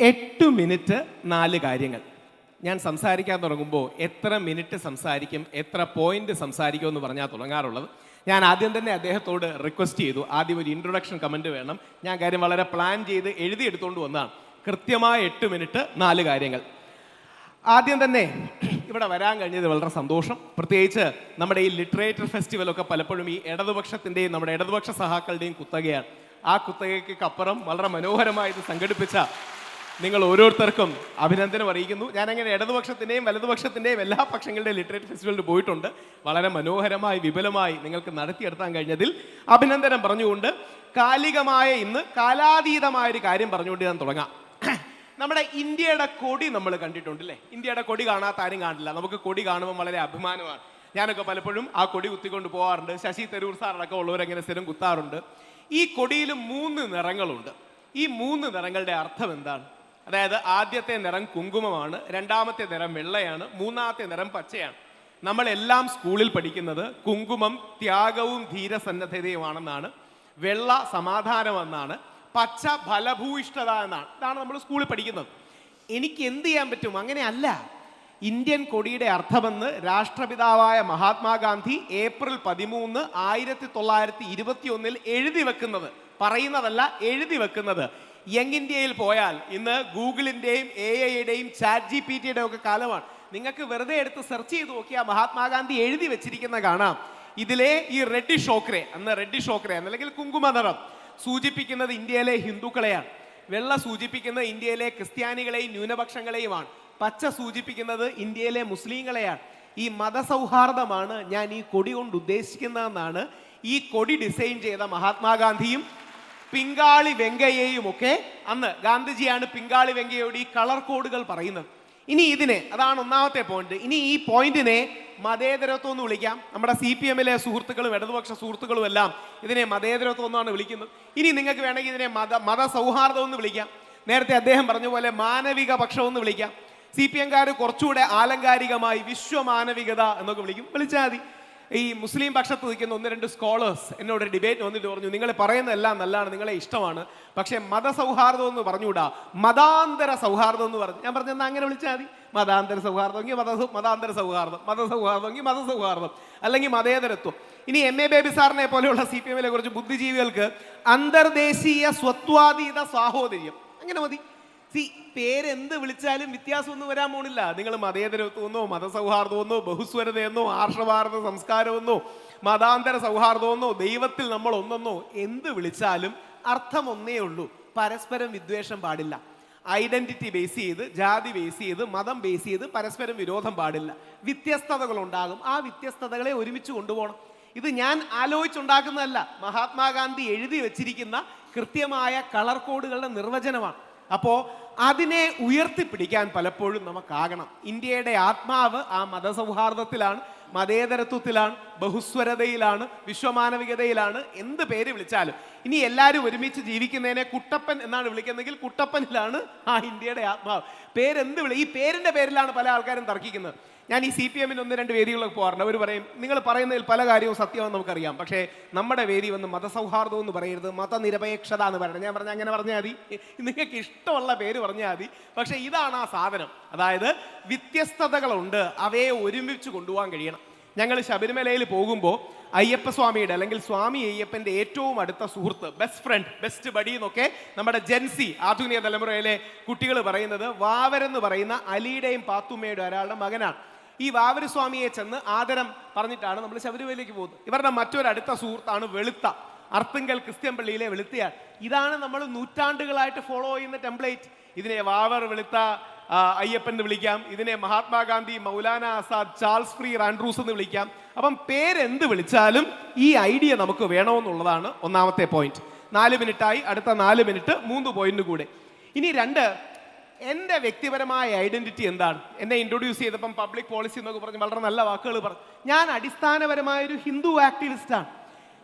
എട്ട് മിനിറ്റ് നാല് കാര്യങ്ങൾ. ഞാൻ സംസാരിക്കാൻ തുടങ്ങുമ്പോൾ എത്ര മിനിറ്റ് സംസാരിക്കും എത്ര പോയിന്റ് സംസാരിക്കും എന്ന് പറഞ്ഞാൽ തുടങ്ങാറുള്ളത്. ഞാൻ ആദ്യം തന്നെ അദ്ദേഹത്തോട് റിക്വസ്റ്റ് ചെയ്തു. ആദ്യം ഒരു ഇൻട്രൊഡക്ഷൻ കമന്റ് വേണം. ഞാൻ കാര്യം വളരെ പ്ലാൻ ചെയ്ത് എഴുതിയെടുത്തുകൊണ്ട് വന്നതാണ്. കൃത്യമായ എട്ട് മിനിറ്റ് നാല് കാര്യങ്ങൾ. ആദ്യം തന്നെ ഇവിടെ വരാൻ കഴിഞ്ഞത് വളരെ സന്തോഷം. പ്രത്യേകിച്ച് നമ്മുടെ ഈ ലിറ്ററേച്ചർ ഫെസ്റ്റിവലൊക്കെ പലപ്പോഴും ഈ ഇടതുപക്ഷത്തിന്റെയും നമ്മുടെ ഇടതുപക്ഷ സഹാക്കളുടെയും കുത്തകയാണ്. ആ കുത്തകയ്ക്ക് അപ്പുറം വളരെ മനോഹരമായി ഇത് സംഘടിപ്പിച്ച നിങ്ങൾ ഓരോരുത്തർക്കും അഭിനന്ദനം അറിയിക്കുന്നു. ഞാൻ അങ്ങനെ ഇടതുപക്ഷത്തിന്റെയും വലതുപക്ഷത്തിന്റെയും എല്ലാ പക്ഷങ്ങളുടെയും ലിറ്ററേച്ചർ ഫെസ്റ്റിവലിൽ പോയിട്ടുണ്ട്. വളരെ മനോഹരമായി വിപുലമായി നിങ്ങൾക്ക് നടത്തിയെടുത്താൻ കഴിഞ്ഞതിൽ അഭിനന്ദനം പറഞ്ഞുകൊണ്ട് കാലികമായ ഇന്ന് കാലാതീതമായ ഒരു കാര്യം പറഞ്ഞുകൊണ്ട് ഞാൻ തുടങ്ങാം. നമ്മുടെ ഇന്ത്യയുടെ കൊടി നമ്മൾ കണ്ടിട്ടുണ്ടല്ലേ? ഇന്ത്യയുടെ കൊടി കാണാത്ത ആരും കാണില്ല. നമുക്ക് കൊടി കാണുമ്പോൾ വളരെ അഭിമാനമാണ്. ഞാനൊക്കെ പലപ്പോഴും ആ കൊടി കുത്തിക്കൊണ്ട് പോകാറുണ്ട് ശശി തരൂർ ഉള്ളവരങ്ങനെ ഉള്ളവരെങ്ങനെ സ്ഥിരം കുത്താറുണ്ട്. ഈ കൊടിയിൽ മൂന്ന് നിറങ്ങളുണ്ട്. ഈ മൂന്ന് നിറങ്ങളുടെ അർത്ഥം എന്താണ്? അതായത് ആദ്യത്തെ നിറം കുങ്കുമമാണ് രണ്ടാമത്തെ നിറം വെള്ളയാണ് മൂന്നാമത്തെ നിറം പച്ചയാണ്. നമ്മളെല്ലാം സ്കൂളിൽ പഠിക്കുന്നത് കുങ്കുമം ത്യാഗവും ധീരസന്നദ്ധതയുമാണെന്നാണ്. വെള്ള സമാധാനമെന്നാണ്. പച്ച ഫലഭൂയിഷ്ഠത എന്നാണ്. ഇതാണ് നമ്മൾ സ്കൂളിൽ പഠിക്കുന്നത്. എനിക്ക് എന്ത് ചെയ്യാൻ പറ്റും? അങ്ങനെയല്ല. ഇന്ത്യൻ കൊടിയുടെ അർത്ഥമെന്ന് രാഷ്ട്രപിതാവായ മഹാത്മാഗാന്ധി ഏപ്രിൽ പതിമൂന്ന് ആയിരത്തി തൊള്ളായിരത്തി ഇരുപത്തി ഒന്നിൽ എഴുതി വെക്കുന്നത് പറയുന്നതല്ല എഴുതി വെക്കുന്നത്. യങ് ഇന്ത്യയിൽ പോയാൽ ഇന്ന് ഗൂഗിളിന്റെയും എ ഐയുടെയും ചാറ്റ് ജി പി ടിയുടെ ഒക്കെ കാലമാണ്. നിങ്ങൾക്ക് വെറുതെ എടുത്ത് സെർച്ച് ചെയ്ത് നോക്കിയാൽ മഹാത്മാഗാന്ധി എഴുതി വെച്ചിരിക്കുന്ന കാണാം. ഇതിലെ ഈ റെഡ്ഡി ഷോക്രെ അന്ന് റെഡ്ഡി ഷോക്രെ അല്ലെങ്കിൽ കുങ്കുമ നിറം സൂചിപ്പിക്കുന്നത് ഇന്ത്യയിലെ ഹിന്ദുക്കളെയാണ്. വെള്ള സൂചിപ്പിക്കുന്നത് ഇന്ത്യയിലെ ക്രിസ്ത്യാനികളെയും ന്യൂനപക്ഷങ്ങളെയുമാണ്. പച്ച സൂചിപ്പിക്കുന്നത് ഇന്ത്യയിലെ മുസ്ലിങ്ങളെയാണ്. ഈ മതസൗഹാർദ്ദമാണ് ഞാൻ ഈ കൊടി കൊണ്ട് ഉദ്ദേശിക്കുന്നതെന്നാണ് ഈ കൊടി ഡിസൈൻ ചെയ്ത മഹാത്മാഗാന്ധിയും പിങ്കാളി വെങ്കയ്യയും ഒക്കെ അന്ന് ഗാന്ധിജിയാണ് പിങ്കാളി വെങ്കയ്യയോട് ഈ കളർ കോഡുകൾ പറയുന്നത്. ഇനി ഇതിനെ അതാണ് ഒന്നാമത്തെ പോയിന്റ് ഇനി ഈ പോയിന്റിനെ മതേതരത്വം എന്ന് വിളിക്കാം. നമ്മുടെ സി പി എമ്മിലെ സുഹൃത്തുക്കളും ഇടതുപക്ഷ സുഹൃത്തുക്കളും എല്ലാം ഇതിനെ മതേതരത്വം എന്നാണ് വിളിക്കുന്നത്. ഇനി നിങ്ങൾക്ക് വേണമെങ്കിൽ ഇതിനെ മത മതസൗഹാർദ്ദം എന്ന് വിളിക്കാം. നേരത്തെ അദ്ദേഹം പറഞ്ഞ പോലെ മാനവിക പക്ഷം എന്ന് വിളിക്കാം. സി പി എംകാർ കുറച്ചുകൂടെ ആലങ്കാരികമായി വിശ്വമാനവികത എന്നൊക്കെ വിളിക്കും. വിളിച്ചാൽ മതി. ഈ മുസ്ലിം പക്ഷത്ത് നിൽക്കുന്ന ഒന്ന് രണ്ട് സ്കോളേഴ്സ് എന്നോട് ഡിബേറ്റ് വന്നിട്ട് പറഞ്ഞു നിങ്ങൾ പറയുന്നതെല്ലാം നല്ലതാണ് നിങ്ങളെ ഇഷ്ടമാണ്. പക്ഷേ മതസൗഹാർദ്ദം എന്ന് പറഞ്ഞുകൂടാ? മതാന്തര സൗഹാർദ്ദം എന്ന് പറഞ്ഞു. ഞാൻ പറഞ്ഞെന്നാൽ അങ്ങനെ വിളിച്ചാൽ മതി. മതാന്തര സൗഹാർദ്ദം എങ്കിൽ മത മതാന്തര സൗഹാർദ്ദം. മതസൗഹാർദ്ദം എങ്കിൽ മതസൗഹാർദ്ദം അല്ലെങ്കിൽ മതേതരത്വം. ഇനി എം എ ബേബി സാറിനെ പോലെയുള്ള സി പി എമ്മിലെ കുറച്ച് ബുദ്ധിജീവികൾക്ക് അന്തർദേശീയ സ്വത്വാതീത സാഹോദര്യം. അങ്ങനെ മതി. സി പേരെന്ത് വിളിച്ചാലും വ്യത്യാസമൊന്നും വരാൻ പോണില്ല. നിങ്ങൾ മതേതരത്വമെന്നോ മതസൗഹാർദ്ദമെന്നോ ബഹുസ്വരതയെന്നോ ആർഷഭാരത സംസ്കാരമെന്നോ മതാന്തര സൗഹാർദ്ദമെന്നോ ദൈവത്തിൽ നമ്മൾ ഒന്നെന്നോ എന്ത് വിളിച്ചാലും അർത്ഥം ഒന്നേ ഉള്ളൂ. പരസ്പരം വിദ്വേഷം പാടില്ല. ഐഡന്റിറ്റി ബേസ് ചെയ്ത് ജാതി ബേസ് ചെയ്ത് മതം ബേസ് ചെയ്ത് പരസ്പരം വിരോധം പാടില്ല. വ്യത്യസ്തതകൾ ഉണ്ടാകും ആ വ്യത്യസ്തതകളെ ഒരുമിച്ച് കൊണ്ടുപോകണം. ഇത് ഞാൻ ആലോചിച്ചുണ്ടാക്കുന്നതല്ല. മഹാത്മാഗാന്ധി എഴുതി വച്ചിരിക്കുന്ന കൃത്യമായ കളർ കോഡുകളുടെ നിർവചനമാണ്. അപ്പോൾ അതിനെ ഉയർത്തിപ്പിടിക്കാൻ പലപ്പോഴും നമുക്കാകണം. ഇന്ത്യയുടെ ആത്മാവ് ആ മതസൗഹാർദ്ദത്തിലാണ് മതേതരത്വത്തിലാണ് ബഹുസ്വരതയിലാണ് വിശ്വമാനവികതയിലാണ്. എന്ത് പേര് വിളിച്ചാലും ഇനി എല്ലാവരും ഒരുമിച്ച് ജീവിക്കുന്നതിനെ കുട്ടപ്പൻ എന്നാണ് വിളിക്കുന്നതെങ്കിൽ കുട്ടപ്പനിലാണ് ആ ഇന്ത്യയുടെ ആത്മാവ്. പേരെന്ത് വിളി ഈ പേരിന്റെ പേരിലാണ് പല ആൾക്കാരും തർക്കിക്കുന്നത്. ഞാൻ ഈ സി പി എമ്മിന് ഒന്ന് രണ്ട് വേദികളൊക്കെ പോകാറുണ്ട്. അവർ പറയും നിങ്ങൾ പറയുന്നതിൽ പല കാര്യവും സത്യമാണെന്ന് നമുക്കറിയാം. പക്ഷേ നമ്മുടെ വേദി വന്ന് മതസൗഹാർദ്ദം എന്ന് പറയരുത് മതനിരപേക്ഷത എന്ന് പറയണം ഞാൻ പറഞ്ഞ അങ്ങനെ പറഞ്ഞാൽ മതി. നിങ്ങൾക്ക് ഇഷ്ടമുള്ള പേര് പറഞ്ഞാൽ മതി. പക്ഷേ ഇതാണ് ആ സാധനം. അതായത് വ്യത്യസ്തതകളുണ്ട്. അവയെ ഒരുമിച്ച് കൊണ്ടുപോകാൻ കഴിയണം. ഞങ്ങൾ ശബരിമലയിൽ പോകുമ്പോൾ അയ്യപ്പ സ്വാമിയുടെ അല്ലെങ്കിൽ സ്വാമി അയ്യപ്പന്റെ ഏറ്റവും അടുത്ത സുഹൃത്ത് ബെസ്റ്റ് ഫ്രണ്ട് ബെസ്റ്റ് ബഡി എന്നൊക്കെ നമ്മുടെ ജെൻസി ആധുനിക തലമുറയിലെ കുട്ടികൾ പറയുന്നത് വാവരെന്ന് പറയുന്ന അലിയുടെയും പാത്തുമ്മയുടെ ഒരാളുടെ മകനാണ്. ഈ വാവര് സ്വാമിയെ ചെന്ന് ആദരം പറഞ്ഞിട്ടാണ് നമ്മൾ ശബരിമലയിലേക്ക് പോകുന്നത്. ഇവരുടെ മറ്റൊരടുത്ത സുഹൃത്താണ് വെളുത്ത. അർത്തുങ്കൽ ക്രിസ്ത്യൻ പള്ളിയിലെ വെളുത്തയാൾ. ഇതാണ് നമ്മൾ നൂറ്റാണ്ടുകളായിട്ട് ഫോളോ ചെയ്യുന്ന ടെംപ്ലേറ്റ് ഇതിനെ വാവർ വെളുത്ത അയ്യപ്പൻ എന്ന് വിളിക്കാം. ഇതിനെ Mahatma Gandhi Maulana Azad Charles Freer Andrews എന്ന് വിളിക്കാം. അപ്പം പേരെന്ത് വിളിച്ചാലും ഈ ഐഡിയ നമുക്ക് വേണമെന്നുള്ളതാണ് ഒന്നാമത്തെ പോയിന്റ് നാല് മിനിറ്റായി അടുത്ത നാല് മിനിറ്റ് മൂന്ന് പോയിന്റ് കൂടെ. ഇനി രണ്ട് എന്റെ വ്യക്തിപരമായ ഐഡന്റിറ്റി എന്താണ്? എന്നെ ഇൻട്രൊഡ്യൂസ് ചെയ്തപ്പം പബ്ലിക് പോളിസി എന്നൊക്കെ പറഞ്ഞ് വളരെ നല്ല വാക്കുകൾ പറഞ്ഞു ഞാൻ അടിസ്ഥാനപരമായ ഒരു ഹിന്ദു ആക്ടിവിസ്റ്റാണ്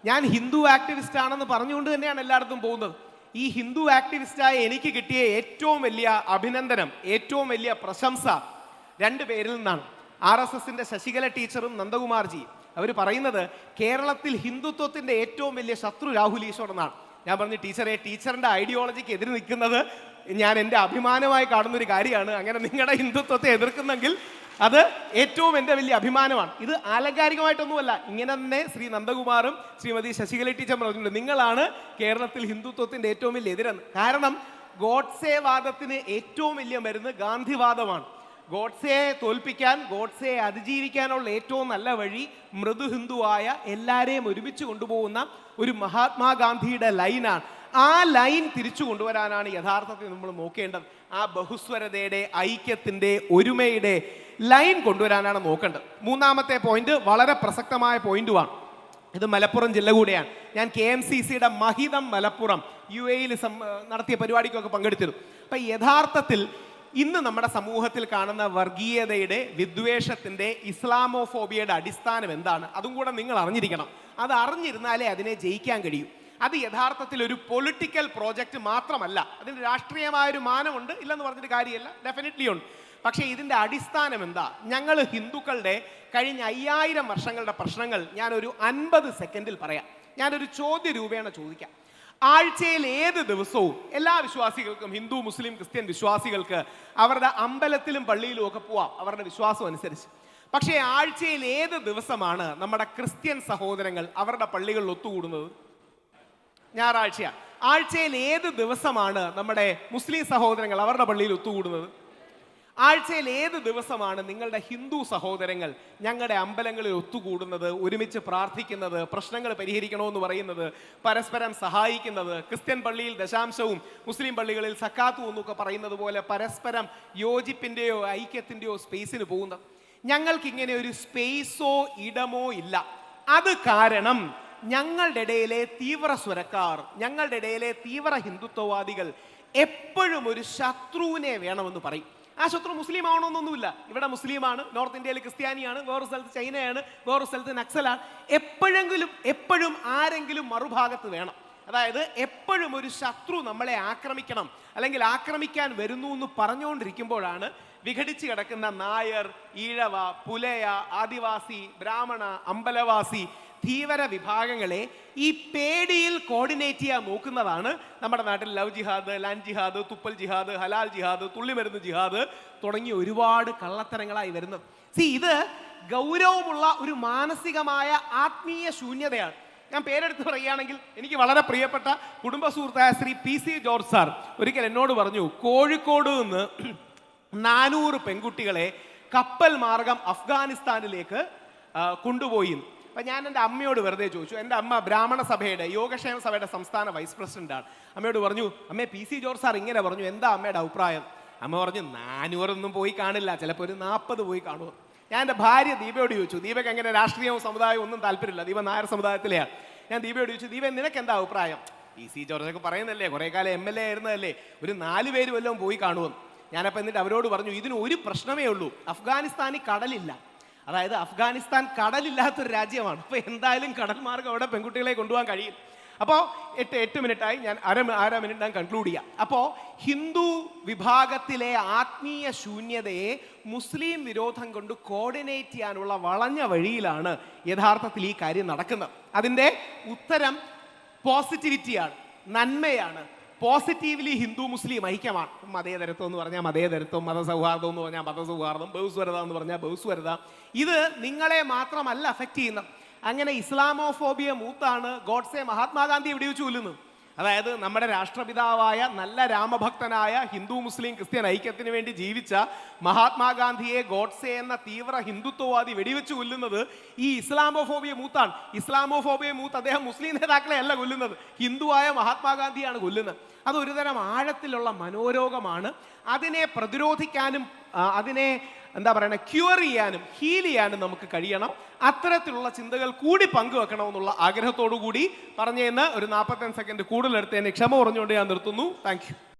ഞാൻ ഹിന്ദു ആക്ടിവിസ്റ്റ് ആണെന്ന് പറഞ്ഞുകൊണ്ട് തന്നെയാണ് എല്ലായിടത്തും പോകുന്നത്. ഈ ഹിന്ദു ആക്ടിവിസ്റ്റായ എനിക്ക് കിട്ടിയ ഏറ്റവും വലിയ അഭിനന്ദനം ഏറ്റവും വലിയ പ്രശംസ രണ്ട് പേരിൽ നിന്നാണ്. ആർ എസ് എസിന്റെ ശശികല ടീച്ചറും നന്ദകുമാർജി. അവർ പറയുന്നത് കേരളത്തിൽ ഹിന്ദുത്വത്തിന്റെ ഏറ്റവും വലിയ ശത്രു രാഹുൽ ഈശ്വർ എന്നാണ്. ഞാൻ പറഞ്ഞു ടീച്ചറെ ടീച്ചറിന്റെ ഐഡിയോളജിക്ക് എതിര് നിൽക്കുന്നത് ഞാൻ എന്റെ അഭിമാനമായി കാണുന്നൊരു കാര്യമാണ്. അങ്ങനെ നിങ്ങളുടെ ഹിന്ദുത്വത്തെ എതിർക്കുന്നെങ്കിൽ അത് ഏറ്റവും എന്റെ വലിയ അഭിമാനമാണ്. ഇത് ആലങ്കാരികമായിട്ടൊന്നുമല്ല. ഇങ്ങനെ തന്നെ ശ്രീ നന്ദകുമാറും ശ്രീമതി ശശികല ടീച്ചർ പറഞ്ഞിട്ടുണ്ട്. നിങ്ങളാണ് കേരളത്തിൽ ഹിന്ദുത്വത്തിന്റെ ഏറ്റവും വലിയ എതിരെന്ന് കാരണം ഗോഡ്സേ വാദത്തിന് ഏറ്റവും വലിയ മരുന്ന് ഗാന്ധിവാദമാണ്. ഗോഡ്സെയെ തോൽപ്പിക്കാൻ ഗോഡ്സെയെ അതിജീവിക്കാനുള്ള ഏറ്റവും നല്ല വഴി മൃദു ഹിന്ദുവായ എല്ലാവരെയും ഒരുമിച്ച് കൊണ്ടുപോകുന്ന ഒരു മഹാത്മാഗാന്ധിയുടെ ലൈനാണ്. ആ ലൈൻ തിരിച്ചു കൊണ്ടുവരാനാണ് യഥാർത്ഥത്തിൽ നമ്മൾ നോക്കേണ്ടത്. ആ ബഹുസ്വരതയുടെ ഐക്യത്തിന്റെ ഒരുമയുടെ ലൈൻ കൊണ്ടുവരാനാണ് നോക്കേണ്ടത്. മൂന്നാമത്തെ പോയിന്റ് വളരെ പ്രസക്തമായ പോയിന്റുമാണ് ഇത് മലപ്പുറം ജില്ല കൂടെയാണ്. ഞാൻ കെ എം സി സിയുടെ മഹിതം മലപ്പുറം യു എയിൽ നടത്തിയ പരിപാടിക്കൊക്കെ പങ്കെടുത്തിരുന്നു. അപ്പം യഥാർത്ഥത്തിൽ ഇന്ന് നമ്മുടെ സമൂഹത്തിൽ കാണുന്ന വർഗീയതയുടെ വിദ്വേഷത്തിന്റെ ഇസ്ലാമോഫോബിയയുടെ അടിസ്ഥാനം എന്താണ്? അതും കൂടെ നിങ്ങൾ അറിഞ്ഞിരിക്കണം. അത് അറിഞ്ഞിരുന്നാലേ അതിനെ ജയിക്കാൻ കഴിയൂ. അത് യഥാർത്ഥത്തിൽ ഒരു പൊളിറ്റിക്കൽ പ്രോജക്റ്റ് മാത്രമല്ല. അതിന് രാഷ്ട്രീയമായ ഒരു മാനമുണ്ട് ഇല്ലെന്ന് പറഞ്ഞിട്ട് കാര്യമല്ല. ഡെഫിനറ്റ്ലി ഉണ്ട്. പക്ഷേ ഇതിന്റെ അടിസ്ഥാനം എന്താ? ഞങ്ങൾ ഹിന്ദുക്കളുടെ കഴിഞ്ഞ അയ്യായിരം വർഷങ്ങളുടെ പ്രശ്നങ്ങൾ ഞാനൊരു അൻപത് സെക്കൻഡിൽ പറയാം. ഞാനൊരു ചോദ്യ രൂപേണ ചോദിക്കാം. ആഴ്ചയിൽ ഏത് ദിവസവും എല്ലാ വിശ്വാസികൾക്കും ഹിന്ദു മുസ്ലിം ക്രിസ്ത്യൻ വിശ്വാസികൾക്ക് അവരുടെ അമ്പലത്തിലും പള്ളിയിലും ഒക്കെ പോവാം അവരുടെ വിശ്വാസം അനുസരിച്ച്. പക്ഷേ ആഴ്ചയിൽ ഏത് ദിവസമാണ് നമ്മുടെ ക്രിസ്ത്യൻ സഹോദരങ്ങൾ അവരുടെ പള്ളികളിൽ ഒത്തുകൂടുന്നത്? ഞായറാഴ്ചയാണ് ആഴ്ചയിൽ ഏത് ദിവസമാണ് നമ്മുടെ മുസ്ലിം സഹോദരങ്ങൾ അവരുടെ പള്ളിയിൽ ഒത്തുകൂടുന്നത്? ആഴ്ചയിൽ ഏത് ദിവസമാണ് നിങ്ങളുടെ ഹിന്ദു സഹോദരങ്ങൾ ഞങ്ങളുടെ അമ്പലങ്ങളിൽ ഒത്തുകൂടുന്നത് ഒരുമിച്ച് പ്രാർത്ഥിക്കുന്നത് പ്രശ്നങ്ങൾ പരിഹരിക്കണമെന്ന് പറയുന്നത് പരസ്പരം സഹായിക്കുന്നത് ക്രിസ്ത്യൻ പള്ളിയിൽ ദശാംശവും മുസ്ലിം പള്ളികളിൽ സക്കാത്തും എന്നൊക്കെ പറയുന്നത് പോലെ പരസ്പരം യോജിപ്പിന്റെയോ ഐക്യത്തിന്റെയോ സ്പേസിന് പോകുന്നത്? ഞങ്ങൾക്ക് ഇങ്ങനെ ഒരു സ്പേസോ ഇടമോ ഇല്ല. അത് കാരണം ഞങ്ങളുടെ ഇടയിലെ തീവ്ര സ്വരക്കാർ ഞങ്ങളുടെ ഇടയിലെ തീവ്ര ഹിന്ദുത്വവാദികൾ എപ്പോഴും ഒരു ശത്രുവിനെ വേണമെന്ന് പറയും. ആ ശത്രു മുസ്ലിം ആവണമെന്നൊന്നുമില്ല ഇവിടെ മുസ്ലിമാണ് നോർത്ത് ഇന്ത്യയിൽ ക്രിസ്ത്യാനിയാണ് വേറൊരു സ്ഥലത്ത് ചൈനയാണ് വേറൊരു സ്ഥലത്ത് നക്സലാണ്. എപ്പോഴെങ്കിലും എപ്പോഴും ആരെങ്കിലും മറുഭാഗത്ത് വേണം. അതായത് എപ്പോഴും ഒരു ശത്രു നമ്മളെ ആക്രമിക്കണം അല്ലെങ്കിൽ ആക്രമിക്കാൻ വരുന്നു എന്ന് പറഞ്ഞുകൊണ്ടിരിക്കുമ്പോഴാണ് വിഘടിച്ച് കിടക്കുന്ന നായർ ഈഴവ പുലയ ആദിവാസി ബ്രാഹ്മണ അമ്പലവാസി ധീവര വിഭാഗങ്ങളെ ഈ പേടിയിൽ കോർഡിനേറ്റ് ചെയ്യാൻ നോക്കുന്നതാണ് നമ്മുടെ നാട്ടിൽ ലവ് ജിഹാദ് ലാൻഡ് ജിഹാദ് തുപ്പൽ ജിഹാദ് ഹലാൽ ജിഹാദ് തുള്ളിമരുന്ന് ജിഹാദ് തുടങ്ങിയ ഒരുപാട് കള്ളത്തരങ്ങളായി വരുന്നത്. സി ഇത് ഗൗരവമുള്ള ഒരു മാനസികമായ ആത്മീയ ശൂന്യതയാണ്. ഞാൻ പേരെടുത്ത് പറയുകയാണെങ്കിൽ എനിക്ക് വളരെ പ്രിയപ്പെട്ട കുടുംബ സുഹൃത്തായ Shri P C George sir ഒരിക്കൽ എന്നോട് പറഞ്ഞു കോഴിക്കോട് നിന്ന് നാനൂറ് പെൺകുട്ടികളെ കപ്പൽ മാർഗം അഫ്ഗാനിസ്ഥാനിലേക്ക് കൊണ്ടുപോയി അപ്പം ഞാൻ എന്റെ അമ്മയോട് വെറുതെ ചോദിച്ചു എന്റെ അമ്മ ബ്രാഹ്മണ സഭയുടെ യോഗക്ഷേമ സഭയുടെ സംസ്ഥാന വൈസ് പ്രസിഡന്റാണ് അമ്മയോട് പറഞ്ഞു അമ്മേ പി സി ജോർജ് സാർ ഇങ്ങനെ പറഞ്ഞു എന്താ അമ്മയുടെ അഭിപ്രായം? അമ്മ പറഞ്ഞു നാനൂറൊന്നും പോയി കാണില്ല ചിലപ്പോൾ ഒരു നാൽപ്പത് പോയി കാണുമോ ഞാൻ എന്റെ ഭാര്യ ദീപയോട് ചോദിച്ചു ദീപക്ക് എങ്ങനെ രാഷ്ട്രീയവും സമുദായവും ഒന്നും താല്പര്യമില്ല? ദീപ നായർ സമുദായത്തിലെയാണ് ഞാൻ ദീപയോട് ചോദിച്ചു ദീപ നിനക്ക് എന്താ അഭിപ്രായം? പി സി ജോർജൊക്കെ പറയുന്നല്ലേ കുറേ കാലം എം എൽ എ ആയിരുന്നതല്ലേ ഒരു നാല് പേര് വല്ലതും പോയി കാണുമെന്ന് ഞാനപ്പോൾ എന്നിട്ട് അവരോട് പറഞ്ഞു ഇതിന് ഒരു പ്രശ്നമേ ഉള്ളൂ അഫ്ഗാനിസ്ഥാനിൽ കടലില്ല. അതായത് അഫ്ഗാനിസ്ഥാൻ കടലില്ലാത്തൊരു രാജ്യമാണ്. അപ്പോൾ എന്തായാലും കടൽ മാർഗം അവിടെ പെൺകുട്ടികളെ കൊണ്ടുപോകാൻ കഴിയും. അപ്പോൾ എട്ട് എട്ട് മിനിറ്റായി ഞാൻ അര അര മിനിറ്റ് ഞാൻ കൺക്ലൂഡ് ചെയ്യാം. അപ്പോൾ ഹിന്ദു വിഭാഗത്തിലെ ആത്മീയ ശൂന്യതയെ മുസ്ലിം വിരോധം കൊണ്ട് കോർഡിനേറ്റ് ചെയ്യാനുള്ള വളഞ്ഞ വഴിയിലാണ് യഥാർത്ഥത്തിൽ ഈ കാര്യം നടക്കുന്നത്. അതിന്റെ ഉത്തരം പോസിറ്റിവിറ്റിയാണ് നന്മയാണ്. പോസിറ്റീവ്ലി ഹിന്ദു മുസ്ലിം ഐക്യമാണ്. മതേതരത്വം എന്ന് പറഞ്ഞാൽ മതേതരത്വം മതസൗഹാർദ്ദം എന്ന് പറഞ്ഞാൽ മതസൗഹാർദ്ദം ബഹുസ്വരത എന്ന് പറഞ്ഞാൽ ബഹുസ്വരത ഇത് നിങ്ങളെ മാത്രമല്ല അഫക്റ്റ് ചെയ്യുന്നത്. അങ്ങനെ ഇസ്ലാമോഫോബിയ മൂത്താണ് ഗോഡ്സെ മഹാത്മാഗാന്ധി എവിടെ വെച്ച് അതായത് നമ്മുടെ രാഷ്ട്രപിതാവായ നല്ല രാമഭക്തനായ ഹിന്ദു മുസ്ലിം ക്രിസ്ത്യൻ ഐക്യത്തിന് വേണ്ടി ജീവിച്ച മഹാത്മാഗാന്ധിയെ ഗോഡ്സെ എന്ന തീവ്ര ഹിന്ദുത്വവാദി വെടിവെച്ച് കൊല്ലുന്നത് ഈ ഇസ്ലാമോഫോബിയ മൂത്താണ്. ഇസ്ലാമോഫോബിയ മൂത്ത് അദ്ദേഹം മുസ്ലിം നേതാക്കളെ അല്ല കൊല്ലുന്നത്. ഹിന്ദുവായ മഹാത്മാഗാന്ധിയാണ് കൊല്ലുന്നത്. അതൊരുതരം ആഴത്തിലുള്ള മനോരോഗമാണ്. അതിനെ പ്രതിരോധിക്കാനും അതിനെ എന്താ പറയുക ക്യൂർ ചെയ്യാനും ഹീൽ ചെയ്യാനും നമുക്ക് കഴിയണം. അത്തരത്തിലുള്ള ചിന്തകൾ കൂടി പങ്കുവെക്കണമെന്നുള്ള ആഗ്രഹത്തോടു കൂടി പറഞ്ഞു പറഞ്ഞതെന്ന് ഒരു നാൽപ്പത്തഞ്ച് സെക്കൻഡ് കൂടുതലെടുത്തതിന് ക്ഷമ പറഞ്ഞുകൊണ്ട് ഞാൻ നിർത്തുന്നു. താങ്ക്